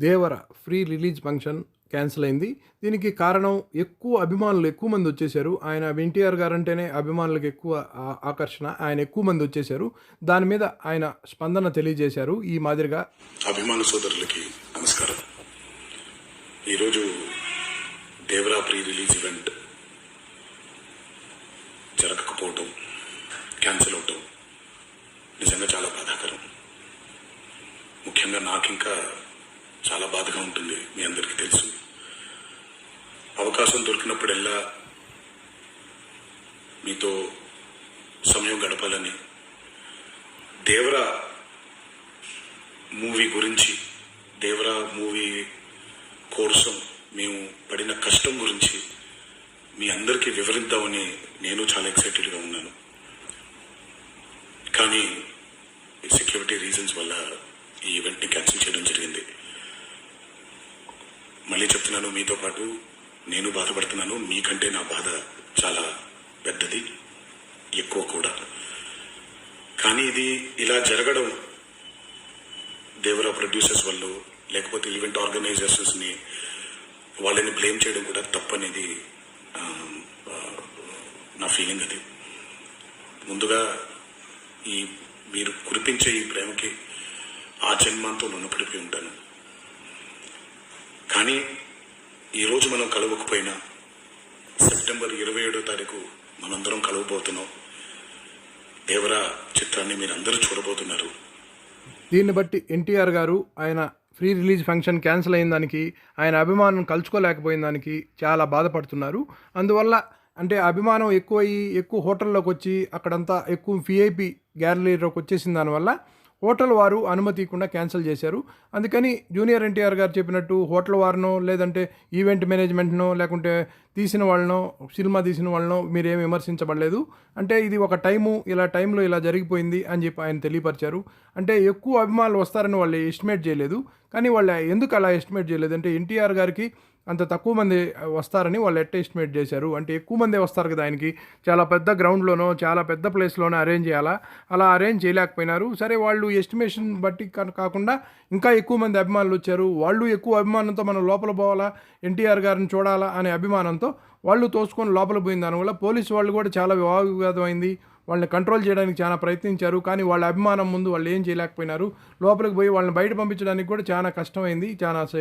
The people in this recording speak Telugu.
Devara free release function cancel అయింది. దీనికి కారణం ఎక్కువ అభిమానులు ఎక్కువ మంది వచ్చేసారు ఆయన ఎన్టీఆర్ గారు అంటేనే అభిమానులకు ఎక్కువ ఆకర్షణ ఆయన ఎక్కువ మంది వచ్చేసారు దాని మీద ఆయన స్పందన తెలియజేశారు. ఈ మాదిరిగా అభిమాన సోదరులకి నమస్కారం. ఈరోజు దేవరా ప్రీ రిలీజ్ ఈవెంట్ జరగకపోవటం క్యాన్సిల్ అవటం నిజంగా చాలా బాధాకరం. ముఖ్యంగా నాకు ఇంకా చాలా బాధగా ఉంటుంది మీ అందరికీ తెలుసు. అవకాశం దొరికినప్పుడల్లా మీతో సమయం గడపాలని. దేవరా మూవీ గురించి దేవరా మూవీ కోసం మేము పడిన కష్టం గురించి మీ అందరికీ వివరిద్దామని నేను చాలా ఎక్సైటెడ్గా ఉన్నాను. కానీ సెక్యూరిటీ రీజన్స్ వల్ల ఈ ఈవెంట్ని క్యాన్సిల్ చేయడం జరిగింది. మళ్ళీ చెప్తున్నాను మీతో పాటు. నేను బాధపడుతున్నాను. మీకంటే నా బాధ చాలా పెద్దది ఎక్కువ కూడా. కానీ ఇది ఇలా జరగడం దేవరా ప్రొడ్యూసర్స్ వల్ల లేకపోతే ఈవెంట్ ఆర్గనైజర్స్ని వాళ్ళని బ్లేమ్ చేయడం కూడా తప్పనేది నా ఫీలింగ్ అది. ముందుగా ఈ మీరు కురిపించే ఈ ప్రేమకి ఆ జన్మాంతో రుణపడిపోయి ఉంటాను. కానీ ఈరోజు మనం కలవకపోయినా సెప్టెంబర్ ఇరవై ఏడో తారీఖు మనందరం కలవబోతున్నాం. దేవరా చిత్రాన్ని మీరందరూ చూడబోతున్నారు. దీన్ని బట్టి ఎన్టీఆర్ గారు ఆయన ఫ్రీ రిలీజ్ ఫంక్షన్ క్యాన్సిల్ అయిన దానికి ఆయన అభిమానం కలుసుకోలేకపోయిన దానికి చాలా బాధపడుతున్నారు. అందువల్ల అంటే అభిమానం ఎక్కువ అయ్యి ఎక్కువ హోటల్లోకి వచ్చి అక్కడంతా ఎక్కువ విఐపి గ్యాలరీలోకి వచ్చేసిన దానివల్ల హోటల్ వారు అనుమతి ఇవ్వకుండా క్యాన్సిల్ చేశారు. అందుకని జూనియర్ ఎన్టీఆర్ గారు చెప్పినట్టు హోటల్ వారినో లేదంటే ఈవెంట్ మేనేజ్మెంట్నో లేకుంటే తీసిన వాళ్ళనో సినిమా తీసిన వాళ్ళనో మీరేం విమర్శించబడలేదు. అంటే ఇది ఒక టైము ఇలా టైంలో ఇలా జరిగిపోయింది అని చెప్పి ఆయన తెలియపరిచారు. అంటే ఎక్కువ అభిమానులు వస్తారని వాళ్ళు ఎస్టిమేట్ చేయలేదు. కానీ వాళ్ళు ఎందుకు అలా ఎస్టిమేట్ చేయలేదు? అంటే ఎన్టీఆర్ గారికి అంత తక్కువ మంది వస్తారని వాళ్ళు ఎట్ట ఎస్టిమేట్ చేశారు. అంటే ఎక్కువ మంది వస్తారు కదా ఆయనకి. చాలా పెద్ద గ్రౌండ్లోనో చాలా పెద్ద ప్లేస్లోనో అరేంజ్ చేయాలా? అలా అరేంజ్ చేయలేకపోయినారు. సరే వాళ్ళు ఎస్టిమేషన్ బట్టి కాకుండా ఇంకా ఎక్కువ మంది అభిమానులు వచ్చారు. వాళ్ళు ఎక్కువ అభిమానంతో మనం లోపల పోవాలా? ఎన్టీఆర్ గారిని చూడాలా? అనే అభిమానంతో వాళ్ళు తోసుకొని లోపల పోయిన దానివల్ల పోలీసు వాళ్ళు కూడా చాలా వివాదమైంది వాళ్ళని కంట్రోల్ చేయడానికి చాలా ప్రయత్నించారు. కానీ వాళ్ళ అభిమానం ముందు వాళ్ళు ఏం చేయలేకపోయినారు. లోపలికి పోయి వాళ్ళని బయట పంపించడానికి కూడా చాలా కష్టమైంది. చాలా సేపు